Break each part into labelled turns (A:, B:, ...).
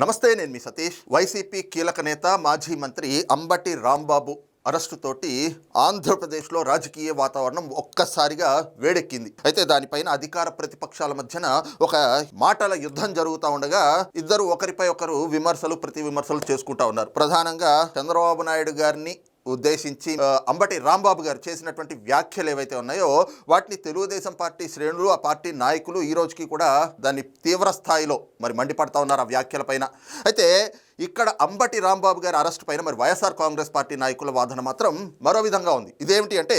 A: నమస్తే నేను మీ సతీష్. వైసీపీ కీలక నేత మాజీ మంత్రి అంబటి రాంబాబు అరెస్టు తోటి ఆంధ్రప్రదేశ్లో రాజకీయ వాతావరణం ఒక్కసారిగా వేడెక్కింది. అయితే దానిపైన అధికార ప్రతిపక్షాల మధ్యన ఒక మాటల యుద్ధం జరుగుతూ ఉండగా ఇద్దరు ఒకరిపై ఒకరు విమర్శలు ప్రతి విమర్శలు చేసుకుంటా ఉన్నారు. ప్రధానంగా చంద్రబాబు నాయుడు గారిని ఉద్దేశించి అంబటి రాంబాబు గారు చేసినటువంటి వ్యాఖ్యలు ఏవైతే ఉన్నాయో వాటిని తెలుగుదేశం పార్టీ శ్రేణులు ఆ పార్టీ నాయకులు ఈ రోజుకి కూడా దాన్ని తీవ్ర స్థాయిలో మరి మండిపడతా ఉన్నారు ఆ వ్యాఖ్యల పైన. అయితే ఇక్కడ అంబటి రాంబాబు గారి అరెస్ట్ పైన మరి వైఎస్ఆర్ కాంగ్రెస్ పార్టీ నాయకుల వాదన మాత్రం మరో విధంగా ఉంది. ఇదేమిటి అంటే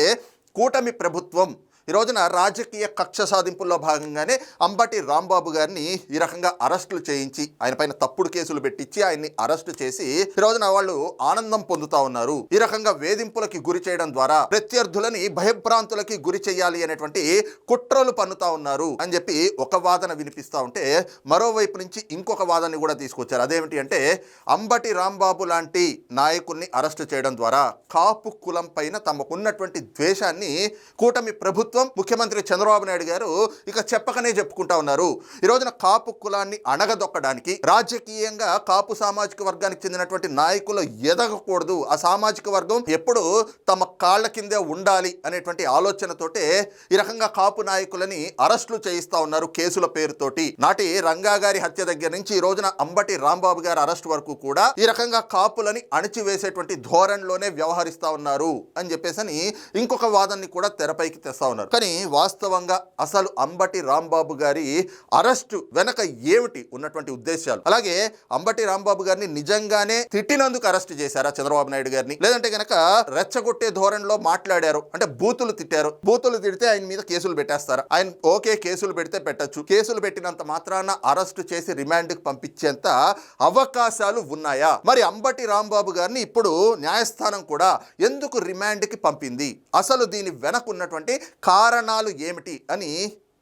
A: కూటమి ప్రభుత్వం ఈ రోజున రాజకీయ కక్ష సాధింపుల్లో భాగంగానే అంబటి రాంబాబు గారిని ఈ రకంగా అరెస్టులు చేయించి ఆయన పైన తప్పుడు కేసులు పెట్టించి ఆయన్ని అరెస్టు చేసి ఈ రోజున వాళ్ళు ఆనందం పొందుతా ఉన్నారు. ఈ రకంగా వేధింపులకి గురి చేయడం ద్వారా ప్రత్యర్థులని భయభ్రాంతులకి గురి చేయాలి అనేటువంటి కుట్రలు పన్నుతా ఉన్నారు అని చెప్పి ఒక వాదన వినిపిస్తూ ఉంటే మరోవైపు నుంచి ఇంకొక వాదనని కూడా తీసుకొచ్చారు. అదేమిటి అంటే అంబటి రాంబాబు లాంటి నాయకుల్ని అరెస్టు చేయడం ద్వారా కాపు కులం పైన తమకున్నటువంటి ద్వేషాన్ని కూటమి ప్రభుత్వం ముఖ్యమంత్రి చంద్రబాబు నాయుడు గారు ఇక చెప్పకనే చెప్పుకుంటా ఉన్నారు. ఈ రోజున కాపు కులాన్ని అణగదొక్కడానికి రాజకీయంగా కాపు సామాజిక వర్గానికి చెందినటువంటి నాయకులు ఎదగకూడదు. ఆ సామాజిక వర్గం ఎప్పుడు తమ కాళ్ళ కిందే ఉండాలి అనేటువంటి ఆలోచనతోటే ఈ రకంగా కాపు నాయకులని అరెస్టులు చేయిస్తా ఉన్నారు కేసుల పేరుతోటి. నాటి రంగా గారి హత్య దగ్గర నుంచి ఈ రోజున అంబటి రాంబాబు గారి అరెస్ట్ వరకు కూడా ఈ రకంగా కాపులని అణిచివేసేటువంటి ధోరణిలోనే వ్యవహరిస్తా ఉన్నారు అని చెప్పేసి అని ఇంకొక వాదనని కూడా తెరపైకి తెస్తా ఉన్నారు. కానీ వాస్తవంగా అసలు అంబటి రాంబాబు గారి అరెస్టు వెనక ఏమిటి ఉన్నటువంటి ఉద్దేశాలు అలాగే అంబటి రాంబాబు గారిని నిజంగానే తిట్టినందుకు అరెస్ట్ చేశారా చంద్రబాబు నాయుడు గారిని? లేదంటే గనక రెచ్చగొట్టే ధోరణిలో మాట్లాడారు అంటే బూతులు తిట్టారు. బూతులు తిడితే ఆయన మీద కేసులు పెట్టేస్తారా? ఆయన ఓకే కేసులు పెడితే పెట్టచ్చు. కేసులు పెట్టినంత మాత్రాన అరెస్టు చేసి రిమాండ్కి పంపించేంత అవకాశాలు ఉన్నాయా? మరి అంబటి రాంబాబు గారిని ఇప్పుడు న్యాయస్థానం కూడా ఎందుకు రిమాండ్కి పంపింది? అసలు దీని వెనక ఉన్నటువంటి కారణాలు ఏమిటి అని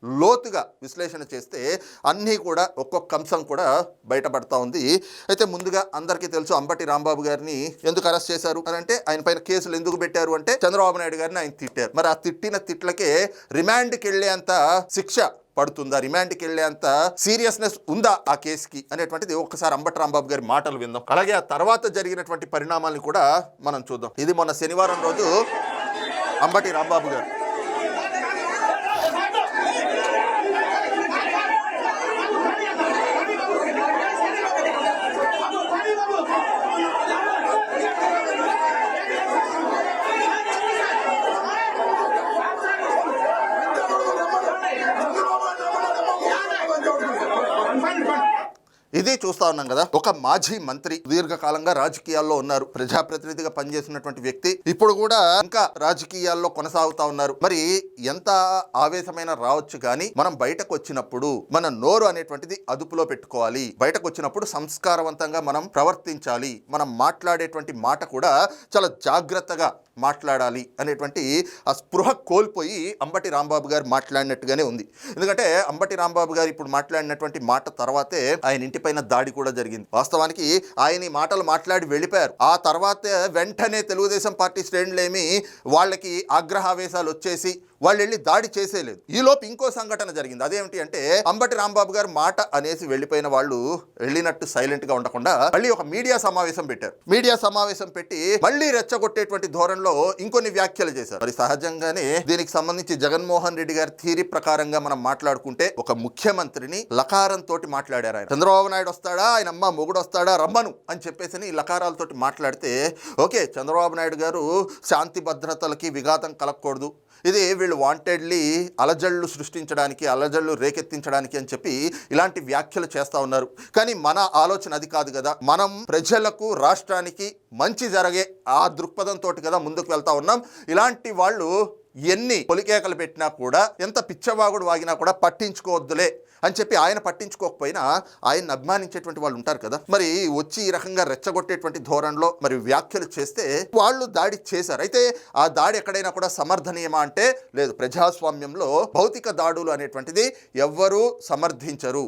A: లోతుగా విశ్లేషణ చేస్తే అన్నీ కూడా ఒక్కొక్క అంశం కూడా బయటపడతా ఉంది. అయితే ముందుగా అందరికీ తెలుసు అంబటి రాంబాబు గారిని ఎందుకు అరెస్ట్ చేశారు? అని అంటే ఆయన పైన కేసులు ఎందుకు పెట్టారు అంటే చంద్రబాబు నాయుడు గారిని ఆయన తిట్టారు. మరి ఆ తిట్టిన తిట్లకే రిమాండ్కి వెళ్ళేంత శిక్ష పడుతుందా? రిమాండ్కి వెళ్ళేంత సీరియస్నెస్ ఉందా ఆ కేసుకి? అనేటువంటిది ఒక్కసారి అంబటి రాంబాబు గారి మాటలు విందాం. అలాగే ఆ తర్వాత జరిగినటువంటి పరిణామాలను కూడా మనం చూద్దాం. ఇది మొన్న శనివారం రోజు అంబటి రాంబాబు గారు ఇది చూస్తా ఉన్నాం కదా. ఒక మాజీ మంత్రి దీర్ఘకాలంగా రాజకీయాల్లో ఉన్నారు. ప్రజాప్రతినిధిగా పనిచేసినటువంటి వ్యక్తి ఇప్పుడు కూడా ఇంకా రాజకీయాల్లో కొనసాగుతా ఉన్నారు. మరి ఎంత ఆవేశమైన రావచ్చు కానీ మనం బయటకు వచ్చినప్పుడు మన నోరు అనేటువంటిది అదుపులో పెట్టుకోవాలి. బయటకు వచ్చినప్పుడు సంస్కారవంతంగా మనం ప్రవర్తించాలి. మనం మాట్లాడేటువంటి మాట కూడా చాలా జాగ్రత్తగా మాట్లాడాలి అనేటువంటి ఆ స్పృహ కోల్పోయి అంబటి రాంబాబు గారు మాట్లాడినట్టుగానే ఉంది. ఎందుకంటే అంబటి రాంబాబు గారు ఇప్పుడు మాట్లాడినటువంటి మాట తర్వాతే ఆయన ఇంటిపైన దాడి కూడా జరిగింది. వాస్తవానికి ఆయన ఈ మాటలు మాట్లాడి వెళ్ళిపోయారు. ఆ తర్వాతే వెంటనే తెలుగుదేశం పార్టీ శ్రేణులేమి వాళ్ళకి ఆగ్రహావేశాలు వచ్చేసి వాళ్ళు వెళ్ళి దాడి చేసేయలేదు. ఈ లోపు ఇంకో సంఘటన జరిగింది. అదేమిటి అంటే అంబటి రాంబాబు గారు మాట అనేసి వెళ్ళిపోయిన వాళ్ళు వెళ్ళినట్టు సైలెంట్గా ఉండకుండా మళ్ళీ ఒక మీడియా సమావేశం పెట్టారు. మీడియా సమావేశం పెట్టి మళ్ళీ రెచ్చగొట్టేటువంటి ధోరణిలో ఇంకొన్ని వ్యాఖ్యలు చేశారు. మరి సహజంగానే దీనికి సంబంధించి జగన్మోహన్ రెడ్డి గారి థీరీ ప్రకారంగా మనం మాట్లాడుకుంటే ఒక ముఖ్యమంత్రిని లకారంతో మాట్లాడారు ఆయన. చంద్రబాబు నాయుడు వస్తాడా? ఆయన అమ్మ మొగుడు వస్తాడా? రమ్మను అని చెప్పేసి ఈ లకారాలతోటి మాట్లాడితే ఓకే చంద్రబాబు నాయుడు గారు శాంతి భద్రతలకి విఘాతం కలగకూడదు ఇది వీళ్ళు వాంటెడ్లీ అలజళ్ళు సృష్టించడానికి అలజళ్ళు రేకెత్తించడానికి అని చెప్పి ఇలాంటి వ్యాఖ్యలు చేస్తూ ఉన్నారు. కానీ మన ఆలోచన అది కాదు కదా. మనం ప్రజలకు రాష్ట్రానికి మంచి జరిగే ఆ దృక్పథంతో కదా ముందుకు వెళ్తా ఉన్నాం. ఇలాంటి వాళ్ళు ఎన్ని పొలికేకలు పెట్టినా కూడా ఎంత పిచ్చవాగుడు వాగినా కూడా పట్టించుకోవద్దులే. అని చెప్పి ఆయన పట్టించుకోకపోయినా ఆయన్ని అభిమానించేటువంటి వాళ్ళు ఉంటారు కదా. మరి వచ్చి ఈ రకంగా రెచ్చగొట్టేటువంటి ధోరణిలో మరి వ్యాఖ్యలు చేస్తే వాళ్ళు దాడి చేశారు. అయితే ఆ దాడి ఎక్కడైనా కూడా సమర్థనీయమా అంటే లేదు ప్రజాస్వామ్యంలో భౌతిక దాడులు అనేటువంటిది ఎవ్వరూ సమర్థించరు.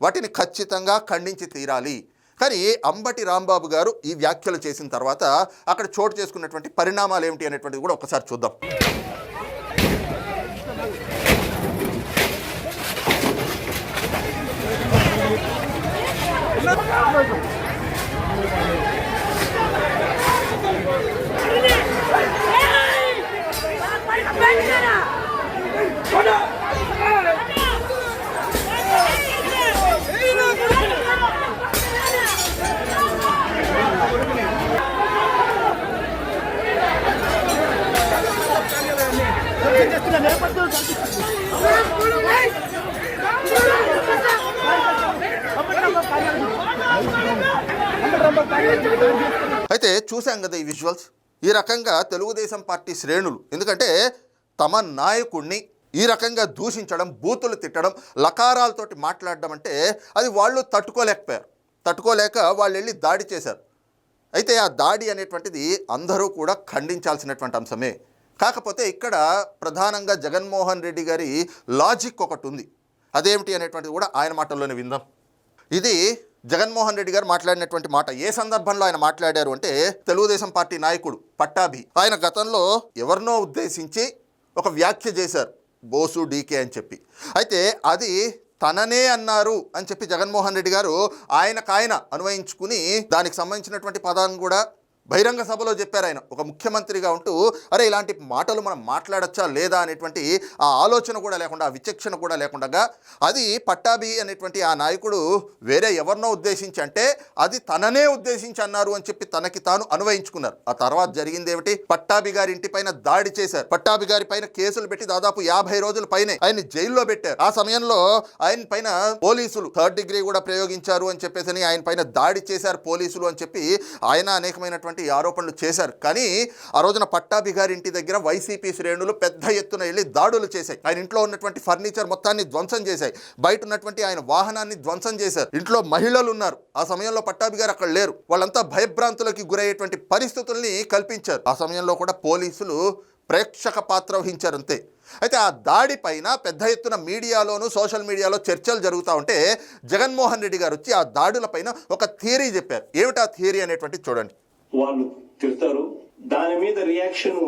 A: వాటిని ఖచ్చితంగా ఖండించి తీరాలి. కానీ అంబటి రాంబాబు గారు ఈ వ్యాఖ్యలు చేసిన తర్వాత అక్కడ చోటు చేసుకున్నటువంటి పరిణామాలు ఏమిటి అనేటువంటిది కూడా ఒకసారి చూద్దాం. అయితే చూశాం కదా ఈ విజువల్స్ ఈ రకంగా తెలుగుదేశం పార్టీ శ్రేణులు ఎందుకంటే తమ నాయకుడిని ఈ రకంగా దూషించడం బూతులు తిట్టడం లకారాలతోటి మాట్లాడడం అంటే అది వాళ్ళు తట్టుకోలేకపోయారు. తట్టుకోలేక వాళ్ళు వెళ్ళి దాడి చేశారు. అయితే ఆ దాడి అనేటువంటిది అందరూ కూడా ఖండించాల్సినటువంటి అంశమే. కాకపోతే ఇక్కడ ప్రధానంగా జగన్మోహన్ రెడ్డి గారి లాజిక్ ఒకటి ఉంది. అదేమిటి అనేటువంటిది కూడా ఆయన మాటల్లోనే విందాం. ఇది జగన్మోహన్ రెడ్డి గారు మాట్లాడినటువంటి మాట ఏ సందర్భంలో ఆయన మాట్లాడారు అంటే తెలుగుదేశం పార్టీ నాయకుడు పట్టాభి. ఆయన గతంలో ఎవరినో ఉద్దేశించి ఒక వ్యాఖ్య చేశారు బోసు డీకే అని చెప్పి. అయితే అది తననే అన్నారు అని చెప్పి జగన్మోహన్ రెడ్డి గారు ఆయనకాయన అన్వయించుకుని దానికి సంబంధించినటువంటి పదాన్ని కూడా బహిరంగ సభలో చెప్పారు ఆయన. ఒక ముఖ్యమంత్రిగా ఉంటూ అరే ఇలాంటి మాటలు మనం మాట్లాడచ్చా లేదా? అనేటువంటి ఆ ఆలోచన కూడా లేకుండా ఆ విచక్షణ కూడా లేకుండా అది పట్టాభి అనేటువంటి ఆ నాయకుడు వేరే ఎవరినో ఉద్దేశించి అంటే అది తననే ఉద్దేశించి అన్నారు అని చెప్పి తనకి తాను అనువయించుకున్నారు. ఆ తర్వాత జరిగింది ఏమిటి? పట్టాభి గారి ఇంటి పైన దాడి చేశారు. పట్టాభి గారి పైన కేసులు పెట్టి దాదాపు యాభై రోజుల పైనే ఆయన జైల్లో పెట్టారు. ఆ సమయంలో ఆయన పైన పోలీసులు థర్డ్ డిగ్రీ కూడా ప్రయోగించారు అని చెప్పేసి ఆయన పైన దాడి చేశారు పోలీసులు అని చెప్పి ఆయన అనేకమైనటువంటి ఆరోపణలు చేశారు. కానీ ఆ రోజున పట్టాభి గారి ఇంటి దగ్గర వైసీపీ శ్రేణులు పెద్ద ఎత్తున వెళ్ళి దాడులు చేశాయి. ఆయన ఇంట్లో ఉన్నటువంటి ఫర్నిచర్ మొత్తాన్ని ధ్వంసం చేశాయి. బయట ఉన్నటువంటి ఆయన వాహనాన్ని ధ్వంసం చేశారు. ఇంట్లో మహిళలు ఉన్నారు. ఆ సమయంలో పట్టాభి గారు అక్కడ లేరు. వాళ్ళంతా భయభ్రాంతులకి గురయ్యేటువంటి పరిస్థితుల్ని కల్పించారు. ఆ సమయంలో కూడా పోలీసులు ప్రేక్షక పాత్ర వహించారు అంతే. అయితే ఆ దాడి పైన పెద్ద ఎత్తున మీడియాలోను సోషల్ మీడియాలో చర్చలు జరుగుతూ ఉంటే జగన్మోహన్ రెడ్డి గారు వచ్చి ఆ దాడుల పైన ఒక థియరీ చెప్పారు. ఏమిటా థియరీ అనేటువంటి చూడండి.
B: వాళ్ళు తిడతారు. దాని మీద రియాక్షన్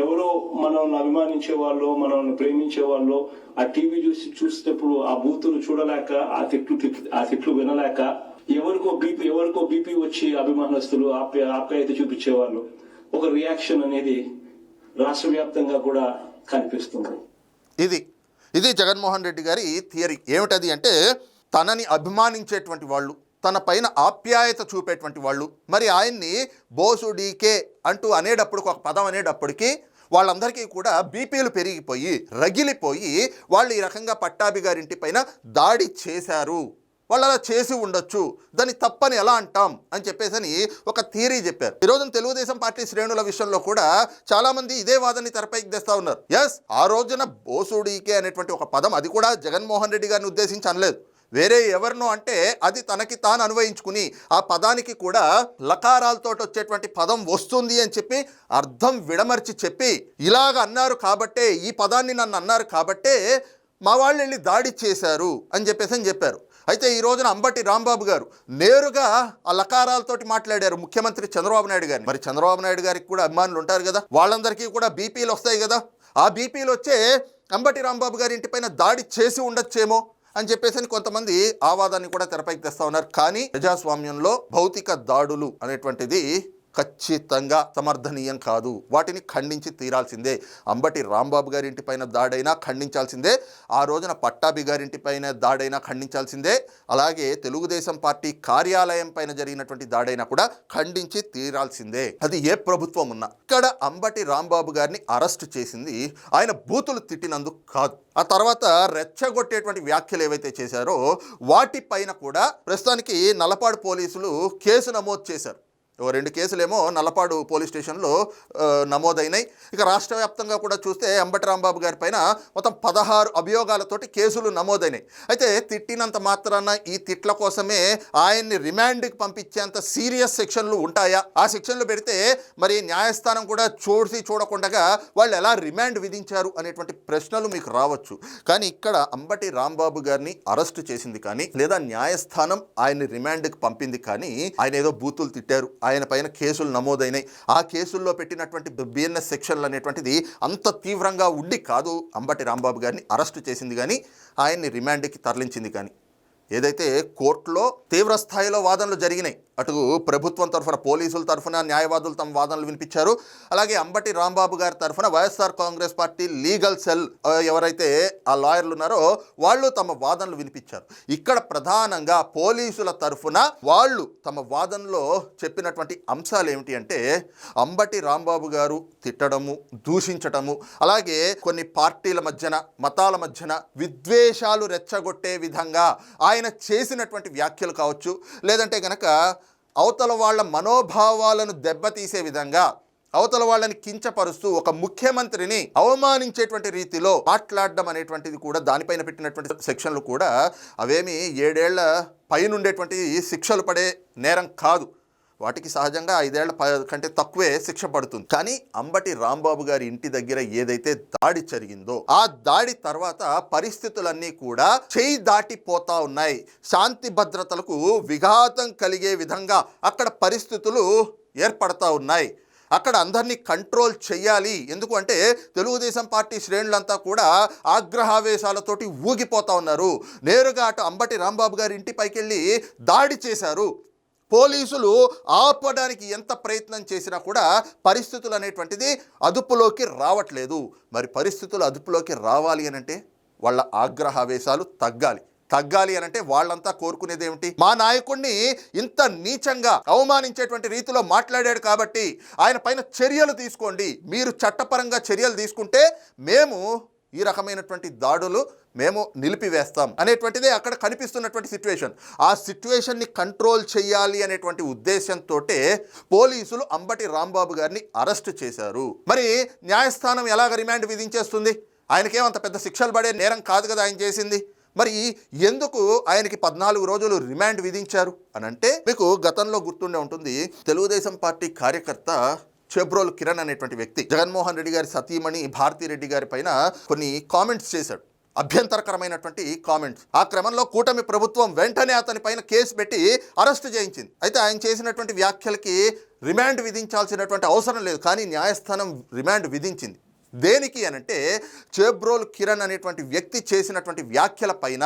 B: ఎవరో మనల్ని అభిమానించే వాళ్ళు మనల్ని ప్రేమించే వాళ్ళు ఆ టీవీ చూసి చూసినప్పుడు ఆ బూతులు చూడలేక ఆ తిట్లు ఆ తిట్లు వినలేక ఎవరికో బీపీ ఎవరికో బీపీ వచ్చి అభిమానస్తులు ఆప్య ఆప్యాయత చూపించేవాళ్ళు. ఒక రియాక్షన్ అనేది రాష్ట్ర వ్యాప్తంగా కూడా కనిపిస్తుంది.
A: ఇది ఇది జగన్మోహన్ రెడ్డి గారి థియరీ ఏమిటది అంటే తనని అభిమానించేటువంటి వాళ్ళు. తన పైన ఆప్యాయత చూపేటువంటి వాళ్ళు. మరి ఆయన్ని బోసు డీకే అంటూ అనేటప్పుడు ఒక పదం అనేటప్పటికీ వాళ్ళందరికీ కూడా బీపీలు పెరిగిపోయి రగిలిపోయి వాళ్ళు ఈ రకంగా పట్టాభి గారింటి పైన దాడి చేశారు. వాళ్ళు అలా చేసి ఉండొచ్చు. దాన్ని తప్పని ఎలా అంటాం అని చెప్పేసి అని ఒక థియరీ చెప్పారు. ఈరోజు తెలుగుదేశం పార్టీ శ్రేణుల విషయంలో కూడా చాలామంది ఇదే వాదనని తెరపైకి తెస్తా ఉన్నారు. ఎస్ ఆ రోజున బోసుడీకే అనేటువంటి ఒక పదం అది కూడా జగన్మోహన్ రెడ్డి గారిని ఉద్దేశించి అనలేదు. వేరే ఎవరినో అంటే అది తనకి తాను అన్వయించుకుని ఆ పదానికి కూడా లకారాలతో వచ్చేటువంటి పదం వస్తుంది అని చెప్పి అర్థం విడమర్చి చెప్పి ఇలాగ అన్నారు కాబట్టే ఈ పదాన్ని నన్ను అన్నారు కాబట్టే మా వాళ్ళు వెళ్ళి దాడి చేశారు అని చెప్పేసి అని చెప్పారు. అయితే ఈ రోజున అంబటి రాంబాబు గారు నేరుగా ఆ లకారాలతోటి మాట్లాడారు ముఖ్యమంత్రి చంద్రబాబు నాయుడు గారిని. మరి చంద్రబాబు నాయుడు గారికి కూడా అభిమానులు ఉంటారు కదా వాళ్ళందరికీ కూడా బీపీలు వస్తాయి కదా. ఆ బీపీలు వచ్చే అంబటి రాంబాబు గారి ఇంటిపైన దాడి చేసి ఉండొచ్చేమో. అని చెప్పేసి కొంతమంది ఆ వాదాన్ని కూడా తెరపైకి తెస్తా ఉన్నారు. కానీ ప్రజాస్వామ్యంలో భౌతిక దాడులు అనేటువంటిది ఖచ్చితంగా సమర్థనీయం కాదు. వాటిని ఖండించి తీరాల్సిందే. అంబటి రాంబాబు గారింటిపైన దాడైనా ఖండించాల్సిందే. ఆ రోజున పట్టాభి గారింటిపైన దాడైనా ఖండించాల్సిందే. అలాగే తెలుగుదేశం పార్టీ కార్యాలయం పైన జరిగినటువంటి దాడైనా కూడా ఖండించి తీరాల్సిందే. అది ఏ ప్రభుత్వం ఉన్నా. ఇక్కడ అంబటి రాంబాబు గారిని అరెస్ట్ చేసింది ఆయన బూతులు తిట్టినందుకు కాదు. ఆ తర్వాత రెచ్చగొట్టేటువంటి వ్యాఖ్యలు ఏవైతే చేశారో వాటిపైన కూడా ప్రస్తుతానికి నలపాడు పోలీసులు కేసు నమోదు చేశారు. ఓ రెండు కేసులేమో నల్లపాడు పోలీస్ స్టేషన్లో నమోదైనాయి. ఇక రాష్ట్ర వ్యాప్తంగా కూడా చూస్తే అంబటి రాంబాబు గారి పైన మొత్తం పదహారు అభియోగాలతోటి కేసులు నమోదైనాయి. అయితే తిట్టినంత మాత్రాన ఈ తిట్ల కోసమే ఆయన్ని రిమాండ్కి పంపించేంత సీరియస్ సెక్షన్లు ఉంటాయా? ఆ సెక్షన్లు పెడితే మరి న్యాయస్థానం కూడా చూసి చూడకుండా వాళ్ళు ఎలా రిమాండ్ విధించారు అనేటువంటి ప్రశ్నలు మీకు రావచ్చు. కానీ ఇక్కడ అంబటి రాంబాబు గారిని అరెస్ట్ చేసింది కానీ లేదా న్యాయస్థానం ఆయన్ని రిమాండ్కి పంపింది కానీ ఆయన ఏదో బూతులు తిట్టారు. ఆయన పైన కేసులు నమోదైనాయి. ఆ కేసుల్లో పెట్టినటువంటి బిఎన్ఎస్ సెక్షన్లు అనేటువంటిది అంత తీవ్రంగా ఉండి కాదు. అంబటి రాంబాబు గారిని అరెస్ట్ చేసింది కానీ ఆయన్ని రిమాండ్కి తరలించింది కానీ. ఏదైతే కోర్టులో తీవ్ర స్థాయిలో వాదనలు జరిగినాయి అటు ప్రభుత్వం తరఫున పోలీసుల తరఫున న్యాయవాదులు తమ వాదనలు వినిపించారు. అలాగే అంబటి రాంబాబు గారి తరఫున YSR Congress party legal cell ఎవరైతే ఆ లాయర్లు ఉన్నారో వాళ్ళు తమ వాదనలు వినిపించారు. ఇక్కడ ప్రధానంగా పోలీసుల తరఫున వాళ్ళు తమ వాదనలో చెప్పినటువంటి అంశాలు ఏమిటి అంటే అంబటి రాంబాబు గారు తిట్టడము దూషించటము అలాగే కొన్ని పార్టీల మధ్యన మతాల మధ్యన విద్వేషాలు రెచ్చగొట్టే విధంగా ఆయన చేసినటువంటి వ్యాఖ్యలు కావచ్చు లేదంటే కనుక అవతల వాళ్ళ మనోభావాలను దెబ్బతీసే విధంగా అవతల వాళ్ళని కించపరుస్తూ ఒక ముఖ్యమంత్రిని అవమానించేటువంటి రీతిలో మాట్లాడడం అనేటువంటిది కూడా దానిపైన పెట్టినటువంటి సెక్షన్లు కూడా అవేమి ఏడేళ్ళ పైన ఉండేటువంటి శిక్షలు పడే నేరం కాదు. వాటికి సహజంగా ఐదేళ్ళ ప కంటే తక్కువే శిక్ష పడుతుంది. కానీ అంబటి రాంబాబు గారి ఇంటి దగ్గర ఏదైతే దాడి జరిగిందో ఆ దాడి తర్వాత పరిస్థితులన్నీ కూడా చేయి దాటిపోతా ఉన్నాయి. శాంతి భద్రతలకు విఘాతం కలిగే విధంగా అక్కడ పరిస్థితులు ఏర్పడతా ఉన్నాయి. అక్కడ అందరినీ కంట్రోల్ చేయాలి ఎందుకు అంటే తెలుగుదేశం పార్టీ శ్రేణులంతా కూడా ఆగ్రహావేశాలతోటి ఊగిపోతా ఉన్నారు. నేరుగా అటు అంబటి రాంబాబు గారి ఇంటిపైకి వెళ్ళి దాడి చేశారు. పోలీసులు ఆపడానికి ఎంత ప్రయత్నం చేసినా కూడా పరిస్థితులు అనేటువంటిది అదుపులోకి రావట్లేదు. మరి పరిస్థితులు అదుపులోకి రావాలి అని అంటే వాళ్ళ ఆగ్రహావేశాలు తగ్గాలి. తగ్గాలి అని అంటే వాళ్ళంతా కోరుకునేది ఏమిటి మా నాయకుడిని ఇంత నీచంగా అవమానించేటువంటి రీతిలో మాట్లాడాడు కాబట్టి ఆయన పైన చర్యలు తీసుకోండి. మీరు చట్టపరంగా చర్యలు తీసుకుంటే మేము ఈ రకమైనటువంటి దాడులు మేము నిలిపివేస్తాం అనేటువంటిదే అక్కడ కనిపిస్తున్నటువంటి సిచ్యువేషన్ ఆ సిచ్యువేషన్ని కంట్రోల్ చేయాలి అనేటువంటి ఉద్దేశంతో పోలీసులు అంబటి రాంబాబు గారిని అరెస్ట్ చేశారు. మరి న్యాయస్థానం ఎలాగ రిమాండ్ విధించేస్తుంది? ఆయనకేమంత పెద్ద శిక్షలు పడే నేరం కాదు కదా ఆయన చేసింది? మరి ఎందుకు ఆయనకి పద్నాలుగు రోజులు రిమాండ్ విధించారు? అని అంటే మీకు గతంలో గుర్తుండే ఉంటుంది తెలుగుదేశం పార్టీ కార్యకర్త చెబ్రోల్ కిరణ్ అనేటువంటి వ్యక్తి జగన్మోహన్ రెడ్డి గారి సతీమణి భారతీ రెడ్డి గారి పైన కొన్ని కామెంట్స్ చేశాడు. అభ్యంతరకరమైనటువంటి కామెంట్స్ ఆ క్రమంలో కూటమి ప్రభుత్వం వెంటనే అతని పైన కేసు పెట్టి అరెస్ట్ చేయించింది. అయితే ఆయన చేసినటువంటి వ్యాఖ్యలకి రిమాండ్ విధించాల్సినటువంటి అవసరం లేదు. కానీ న్యాయస్థానం రిమాండ్ విధించింది. దేనికి అనంటే చేబ్రోల్ కిరణ్ అనేటువంటి వ్యక్తి చేసినటువంటి వ్యాఖ్యల పైన.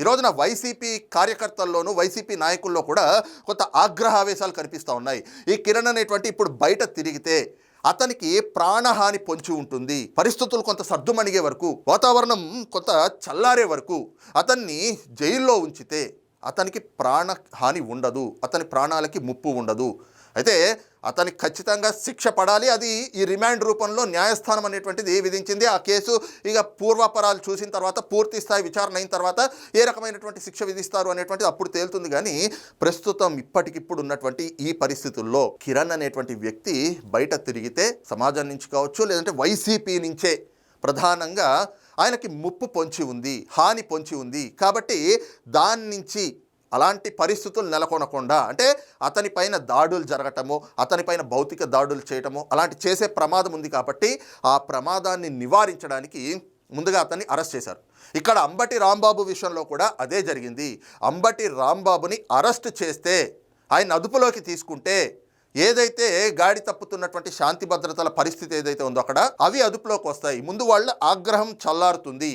A: ఈ రోజున వైసీపీ కార్యకర్తల్లోనూ వైసీపీ నాయకుల్లో కూడా కొంత ఆగ్రహావేశాలు కనిపిస్తూ ఉన్నాయి. ఈ కిరణ్ అనేటువంటి ఇప్పుడు బయట తిరిగితే అతనికి ప్రాణహాని పొంచి ఉంటుంది? పరిస్థితులు కొంత సర్దుమణిగే వరకు వాతావరణం కొంత చల్లారే వరకు అతన్ని జైల్లో ఉంచితే అతనికి ప్రాణహాని ఉండదు అతని ప్రాణాలకి ముప్పు ఉండదు. అయితే అతనికి ఖచ్చితంగా శిక్ష పడాలి. అది ఈ రిమాండ్ రూపంలో న్యాయస్థానం అనేటువంటిది విధించింది. ఆ కేసు ఇక పూర్వాపరాలు చూసిన తర్వాత పూర్తి స్థాయి విచారణ అయిన తర్వాత ఏ రకమైనటువంటి శిక్ష విధిస్తారు అనేటువంటిది అప్పుడు తేలుతుంది. కానీ ప్రస్తుతం ఇప్పటికిప్పుడు ఉన్నటువంటి ఈ పరిస్థితుల్లో కిరణ్ అనేటువంటి వ్యక్తి బయట తిరిగితే సమాజం నుంచి కావచ్చు లేదంటే వైసీపీ నుంచే ప్రధానంగా ఆయనకి ముప్పు పొంచి ఉంది హాని పొంచి ఉంది. కాబట్టి దాని నుంచి అలాంటి పరిస్థితులు నెలకొనకుండా అంటే అతనిపైన దాడులు జరగటము అతని పైన భౌతిక దాడులు చేయటము అలాంటి చేసే ప్రమాదం ఉంది కాబట్టి ఆ ప్రమాదాన్ని నివారించడానికి ముందుగా అతన్ని అరెస్ట్ చేశారు. ఇక్కడ అంబటి రాంబాబు విషయంలో కూడా అదే జరిగింది. అంబటి రాంబాబుని అరెస్ట్ చేస్తే ఆయన అదుపులోకి తీసుకుంటే ఏదైతే గాడి తప్పుతున్నటువంటి శాంతి భద్రతల పరిస్థితి ఏదైతే ఉందో అక్కడ అవి అదుపులోకి వస్తాయి. ముందు వాళ్ళ ఆగ్రహం చల్లారుతుంది.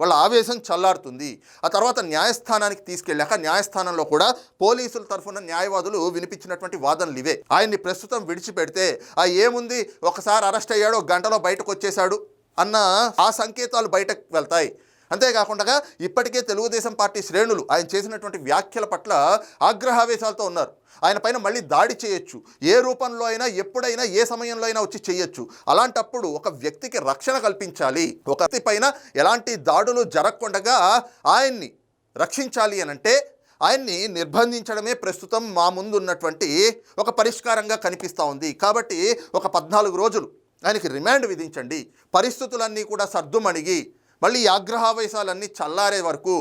A: వాళ్ళ ఆవేశం చల్లారుతుంది. ఆ తర్వాత న్యాయస్థానానికి తీసుకెళ్ళాక న్యాయస్థానంలో కూడా పోలీసుల తరఫున న్యాయవాదులు వినిపించినటువంటి వాదనలు ఇవే. ఆయన్ని ప్రస్తుతం విడిచిపెడితే ఆ ఏముంది? ఒకసారి అరెస్ట్ అయ్యాడు గంటలో బయటకు వచ్చేశాడు అన్న ఆ సంకేతాలు బయటకు వెళ్తాయి. అంతేకాకుండా ఇప్పటికే తెలుగుదేశం పార్టీ శ్రేణులు ఆయన చేసినటువంటి వ్యాఖ్యల పట్ల ఆగ్రహావేశాలతో ఉన్నారు. ఆయన పైన మళ్ళీ దాడి చేయొచ్చు. ఏ రూపంలో అయినా ఎప్పుడైనా ఏ సమయంలో అయినా వచ్చి చేయొచ్చు. అలాంటప్పుడు ఒక వ్యక్తికి రక్షణ కల్పించాలి. ఒక వ్యక్తి పైన ఎలాంటి దాడులు జరగకుండా ఆయన్ని రక్షించాలి అనంటే ఆయన్ని నిర్బంధించడమే ప్రస్తుతం మా ముందు ఉన్నటువంటి ఒక పరిష్కారంగా కనిపిస్తూ ఉంది. కాబట్టి ఒక పద్నాలుగు రోజులు ఆయనకి రిమాండ్ విధించండి. పరిస్థితులన్నీ కూడా సర్దుమణిగి మళ్ళీ ఈ ఆగ్రహావేశాలన్నీ చల్లారే వరకు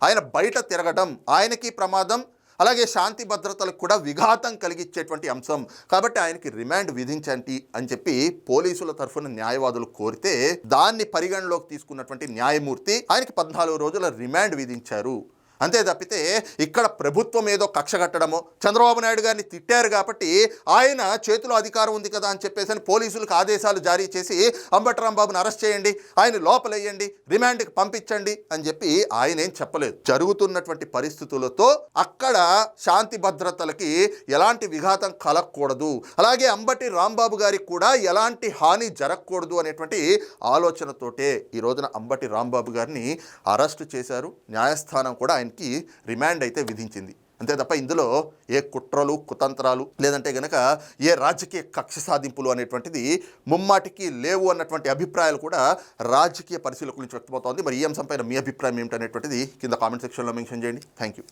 A: ఆయన బయట తిరగడం ఆయనకి ప్రమాదం అలాగే శాంతి భద్రతలకు కూడా విఘాతం కలిగించేటువంటి అంశం. కాబట్టి ఆయనకి రిమాండ్ విధించండి అని చెప్పి పోలీసుల తరఫున న్యాయవాదులు కోరితే దాన్ని పరిగణలోకి తీసుకున్నటువంటి న్యాయమూర్తి ఆయనకి పద్నాలుగు రోజుల రిమాండ్ విధించారు. అంతే తప్పితే ఇక్కడ ప్రభుత్వం ఏదో కక్ష కట్టడమో చంద్రబాబు నాయుడు గారిని తిట్టారు కాబట్టి ఆయన చేతిలో అధికారం ఉంది కదా అని చెప్పేసి అని పోలీసులకు ఆదేశాలు జారీ చేసి అంబటి రాంబాబుని అరెస్ట్ చేయండి ఆయన లోపలేయండి రిమాండ్కి పంపించండి అని చెప్పి ఆయన ఏం చెప్పలేదు. జరుగుతున్నటువంటి పరిస్థితులతో అక్కడ శాంతి భద్రతలకి ఎలాంటి విఘాతం కలగకూడదు. అలాగే అంబటి రాంబాబు గారికి కూడా ఎలాంటి హాని జరగకూడదు అనేటువంటి ఆలోచనతోటే ఈ రోజున అంబటి రాంబాబు గారిని అరెస్టు చేశారు. న్యాయస్థానం కూడా ఆయన ఆయనకి రిమాండ్ అయితే విధించింది. అంతే తప్ప ఇందులో ఏ కుట్రలు కుతంత్రాలు లేదంటే గనక ఏ రాజకీయ కక్ష సాధింపులు అనేటువంటిది ముమ్మాటికి లేవు అన్నటువంటి అభిప్రాయాలు కూడా రాజకీయ పరిశీలకుల నుంచి వ్యక్తమవుతోంది. మరి ఈ అంశంపైన మీ అభిప్రాయం ఏమిటనేటువంటిది కింద కామెంట్ సెక్షన్లో మెన్షన్ చేయండి. Thank you